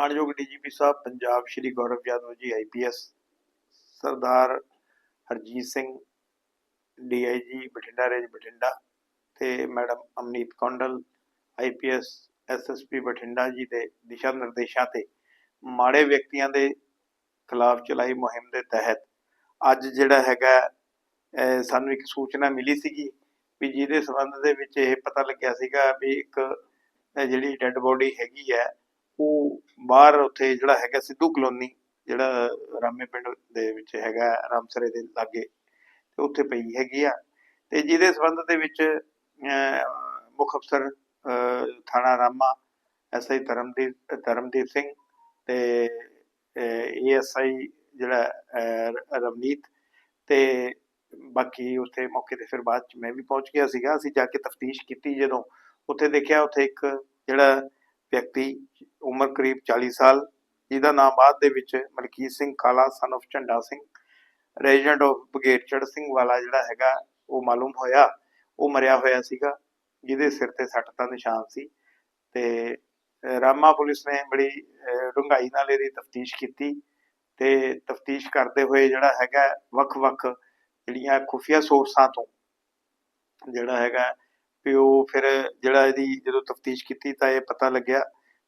ਮਾਨਯੋਗ ਡੀਜੀਪੀ ਸਾਹਿਬ, Punjab Shri Gaurav Yadav ji IPS Sardar Harjit Singh DIG Bathinda range Bathinda ਤੇ madam Amneet Kondal IPS SSP Bathinda ji ਦੇ ਦਿਸ਼ਾ ਨਿਰਦੇਸ਼ਾਂ ਤੇ ਮਾੜੇ ਵਿਅਕਤੀਆਂ ਦੇ ਖਿਲਾਫ ਚਲਾਈ ਮੁਹਿੰਮ ਦੇ ਤਹਿਤ ਅੱਜ ਜਿਹੜਾ ਹੈਗਾ ਸਾਨੂੰ ਇੱਕ ਸੂਚਨਾ ਮਿਲੀ ਸੀਗੀ ਵੀ ਜਿਹਦੇ ਸੰਬੰਧ ਦੇ ਵਿੱਚ ਇਹ ਪਤਾ ਲੱਗਿਆ ਸੀਗਾ ਵੀ ਇੱਕ ਜਿਹੜੀ ਡੈੱਡ ਬੋਡੀ ਹੈਗੀ ਹੈ ਉਹ ਬਾਹਰ ਉੱਥੇ ਜਿਹੜਾ ਹੈਗਾ ਸਿੱਧੂ ਕਲੋਨੀ ਜਿਹੜਾ ਰਾਮੇ ਪਿੰਡ ਦੇ ਵਿੱਚ ਹੈਗਾ ਰਾਮਸਰੇ ਦੇ ਲਾਗੇ ਤੇ ਉੱਥੇ ਪਈ ਹੈਗੀ ਆ। ਤੇ ਜਿਹਦੇ ਸੰਬੰਧ ਦੇ ਵਿੱਚ ਅਹ, ਮੁੱਖ ਅਫਸਰ ਥਾਣਾ ਰਾਮਾ ਐਸਆਈ ਧਰਮਦੀਪ ਧਰਮਦੀਪ ਸਿੰਘ ਤੇ ਏਐਸਆਈ ਜਿਹੜਾ ਰਵਨੀਤ ਤੇ ਬਾਕੀ ਉੱਥੇ ਮੌਕੇ ਤੇ ਫਿਰ ਬਾਅਦ ਚ ਮੈਂ ਵੀ ਪਹੁੰਚ ਗਿਆ ਸੀਗਾ। ਅਸੀਂ ਜਾ ਕੇ ਤਫਤੀਸ਼ ਕੀਤੀ ਜਦੋਂ ਉੱਥੇ ਦੇਖਿਆ ਉੱਥੇ ਇੱਕ ਜਿਹੜਾ ਵਿਅਕਤੀ ਉਮਰ ਕਰੀਬ 40 ਸਾਲ ਜਿਹਦਾ ਨਾਮ ਬਾਅਦ ਦੇ ਵਿੱਚ Malkit Singh Kala son of Jhanda Singh resident of ਬਗੇਟਚੜ Singh Wala ਜਿਹੜਾ ਹੈਗਾ ਉਹ ਮਾਲੂਮ ਹੋਇਆ ਉਹ ਮਰਿਆ ਹੋਇਆ ਸੀਗਾ ਜਿਹਦੇ ਸਿਰ ਤੇ ਸੱਟ ਦਾ ਨਿਸ਼ਾਨ ਸੀ ਤੇ ਰਾਮਾ ਪੁਲਿਸ ਨੇ ਬੜੀ ਅਹ, ਡੂੰਘਾਈ ਨਾਲ ਇਹਦੀ ਤਫਤੀਸ਼ ਕੀਤੀ ਤੇ ਤਫਤੀਸ਼ ਕਰਦੇ ਹੋਏ ਜਿਹੜਾ ਹੈਗਾ ਵੱਖ-ਵੱਖ ਜਿਹੜੀਆਂ ਖੁਫੀਆ ਸੋਰਸਾਂ ਤੋਂ ਜਿਹੜਾ ਹੈਗਾ ਵੀ ਉਹ ਫਿਰ ਜਿਹੜਾ ਇਹਦੀ ਜਦੋਂ ਤਫਤੀਸ਼ ਕੀਤੀ ਤਾਂ ਇਹ ਪਤਾ ਲੱਗਿਆ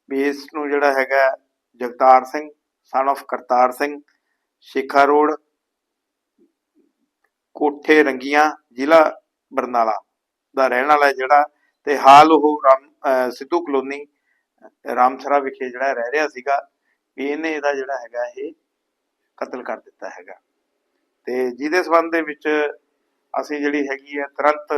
ਵੀ ਇਸ ਨੂੰ ਜਿਹੜਾ ਹੈਗਾ Jagtar Singh son of Kartar Singh, Shekha road, Kothe Rangian, ਜ਼ਿਲ੍ਹਾ ਬਰਨਾਲਾ ਦਾ ਰਹਿਣ ਵਾਲਾ ਜਿਹੜਾ ਤੇ ਹਾਲ ਉਹ ਰਾਮ ਸਿੱਧੂ ਕਲੋਨੀ ਰਾਮਸਰਾ ਵਿਖੇ ਜਿਹੜਾ ਰਹਿ ਰਿਹਾ ਸੀਗਾ, ਵੀ ਇਹਨੇ ਇਹਦਾ ਜਿਹੜਾ ਹੈਗਾ ਇਹ ਕਤਲ ਕਰ ਦਿੱਤਾ ਹੈਗਾ। ਤੇ ਜਿਹਦੇ ਸਬੰਧ ਦੇ ਵਿੱਚ ਅਸੀਂ ਜਿਹੜੀ ਹੈਗੀ ਹੈ, ਤੁਰੰਤ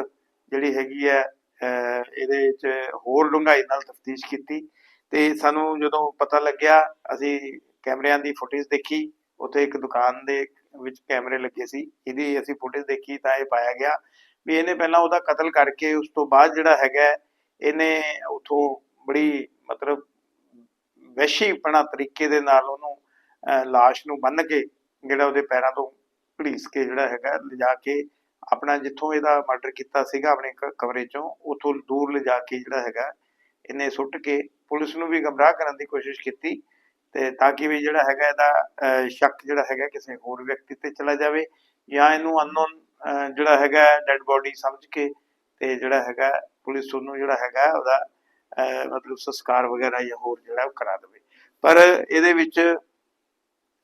ਜਿਹੜੀ ਹੈਗੀ ਹੈ, ਅਹ ਇਹਦੇ ਵਿੱਚ ਹੋਰ ਡੂੰਘਾਈ ਨਾਲ ਤਫਤੀਸ਼ ਕੀਤੀ। ਤੇ ਸਾਨੂੰ ਜਦੋਂ ਪਤਾ ਲੱਗਿਆ, ਅਸੀਂ ਕੈਮਰਿਆਂ ਦੀ ਫੁਟੇਜ ਦੇਖੀ। ਉੱਥੇ ਇੱਕ ਦੁਕਾਨ ਦੇ ਵਿੱਚ ਕੈਮਰੇ ਲੱਗੇ ਸੀ। ਇਹਦੀ ਅਸੀਂ ਫੁਟੇਜ ਦੇਖੀ ਤਾਂ ਇਹ ਪਾਇਆ ਗਿਆ ਵੀ ਇਹਨੇ ਪਹਿਲਾਂ ਉਹਦਾ ਕਤਲ ਕਰਕੇ ਉਸ ਤੋਂ ਬਾਅਦ ਜਿਹੜਾ ਹੈਗਾ ਇਹਨੇ ਉਥੋਂ ਬੜੀ ਮਤਲਬ ਵੈਸ਼ੀਪਣਾ ਤਰੀਕੇ ਦੇ ਨਾਲ ਉਹਨੂੰ, ਅਹ, ਲਾਸ਼ ਨੂੰ ਬੰਨ੍ਹ ਕੇ ਜਿਹੜਾ ਉਹਦੇ ਪੈਰਾਂ ਤੋਂ ਘੜੀਸ ਕੇ ਜਿਹੜਾ ਹੈਗਾ ਲਿਜਾ ਕੇ ਆਪਣਾ ਜਿੱਥੋਂ ਇਹਦਾ ਮਰਡਰ ਕੀਤਾ ਸੀਗਾ ਆਪਣੇ ਕ- ਕਮਰੇ ਚੋਂ, ਉਥੋਂ ਦੂਰ ਲਿਜਾ ਕੇ ਜਿਹੜਾ ਹੈਗਾ ਇਹਨੇ ਸੁੱਟ ਕੇ ਪੁਲਿਸ ਨੂੰ ਵੀ ਗਮਰਾਹ ਕਰਨ ਦੀ ਕੋਸ਼ਿਸ਼ ਕੀਤੀ ਤੇ ਤਾਂ ਕਿ ਵੀ ਜਿਹੜਾ ਹੈਗਾ ਇਹਦਾ ਸ਼ੱਕ ਜਿਹੜਾ ਹੈਗਾ ਕਿਸੇ ਹੋਰ ਵਿਅਕਤੀ ਤੇ ਚਲਾ ਜਾਵੇ ਜਾਂ ਇਹਨੂੰ ਅਨਨੋਨ ਜਿਹੜਾ ਹੈਗਾ ਡੈੱਡ ਬੋਡੀ ਸਮਝ ਕੇ ਤੇ ਜਿਹੜਾ ਹੈਗਾ ਪੁਲਿਸ ਉਹਨੂੰ ਜਿਹੜਾ ਹੈਗਾ ਉਹਦਾ ਮਤਲਬ ਸੰਸਕਾਰ ਵਗੈਰਾ ਜਾਂ ਹੋਰ ਜਿਹੜਾ ਉਹ ਕਰਾ ਦੇਵੇ। ਪਰ ਇਹਦੇ ਵਿੱਚ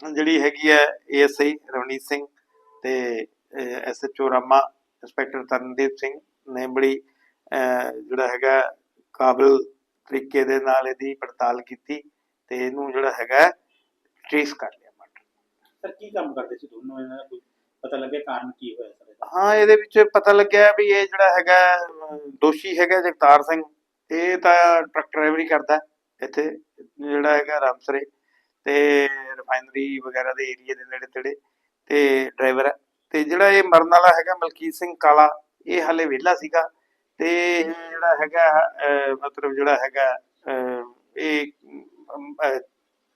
ਜਿਹੜੀ ਹੈਗੀ ਹੈ ਏਐਸਆਈ ਰਵਨੀਤ ਸਿੰਘ ਤੇ ਐਸਐਚਓ ਰਾਮਾ ਇੰਸਪੈਕਟਰ ਤਰਨਦੀਪ ਸਿੰਘ ਨੇ ਬੜੀ ਅਹ, ਜਿਹੜਾ ਹੈਗਾ ਕਾਬਲ ਤਰੀਕੇ ਦੇ ਨਾਲ ਇਹਦੀ ਪੜਤਾਲ ਕੀਤੀ ਤੇ ਇਹਨੂੰ ਜਿਹੜਾ ਹੈਗਾ ਟ੍ਰੇਸ ਕਰ ਲਿਆ ਮਰਡਰ ਸਰ ਕੀ ਕੰਮ ਕਰਦੇ ਸੀ ਦੋਨੋਂ? ਇਹਨਾਂ ਦਾ ਕੋਈ ਪਤਾ ਲੱਗਿਆ ਕਾਰਨ ਕੀ ਹੋਇਆ ਸਰ ਹਾਂ ਇਹਦੇ ਵਿੱਚ ਪਤਾ ਲੱਗਿਆ ਵੀ ਇਹ ਜਿਹੜਾ ਹੈਗਾ ਅਹ, ਦੋਸ਼ੀ ਹੈਗਾ ਜਗਤਾਰ ਸਿੰਘ। ਇਹ ਤਾਂ ਟਰੱਕ ਡਰਾਈਵਰੀ ਕਰਦਾ ਇੱਥੇ ਜਿਹੜਾ ਹੈਗਾ ਰਾਮਸਰੇ ਤੇ ਰਿਫਾਈਨਰੀ ਵਗੈਰਾ ਦੇ ਏਰੀਆ ਦੇ ਨੇੜੇ ਤੇੜੇ ਤੇ ਡਰਾਈਵਰ ਤੇ ਜਿਹੜਾ ਇਹ ਮਰਨ ਵਾਲਾ ਹੈਗਾ ਮਲਕੀਤ ਸਿੰਘ ਕਾਲਾ ਇਹ ਹਲੇ ਵਿਹਲਾ ਸੀਗਾ। ਤੇ ਇਹ ਜਿਹੜਾ ਹੈਗਾ ਮਤਲਬ ਜਿਹੜਾ ਹੈਗਾ ਇਹ ਅਹ,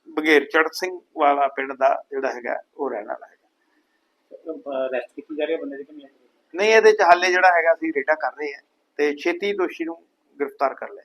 ਬਘੇਰਚੜ ਸਿੰਘ ਵਾਲਾ ਪਿੰਡ ਦਾ ਜਿਹੜਾ ਹੈਗਾ ਉਹ ਰਹਿਣ ਵਾਲਾ ਹੈਗਾ। ਰੈਸਟ ਕੀਤੀ ਜਾ ਰਹੀ ਹੈ ਬੰਦੇ ਦੀ ਕਿ ਨਹੀਂ? ਇਹਦੇ ਚ ਹਾਲੇ ਜਿਹੜਾ ਹੈਗਾ ਅਸੀਂ ਰੇਡਾ ਕਰ ਰਹੇ ਹਾਂ ਤੇ ਛੇਤੀ ਦੋਸ਼ੀ ਨੂੰ ਗ੍ਰਿਫਤਾਰ ਕਰ ਲਿਆ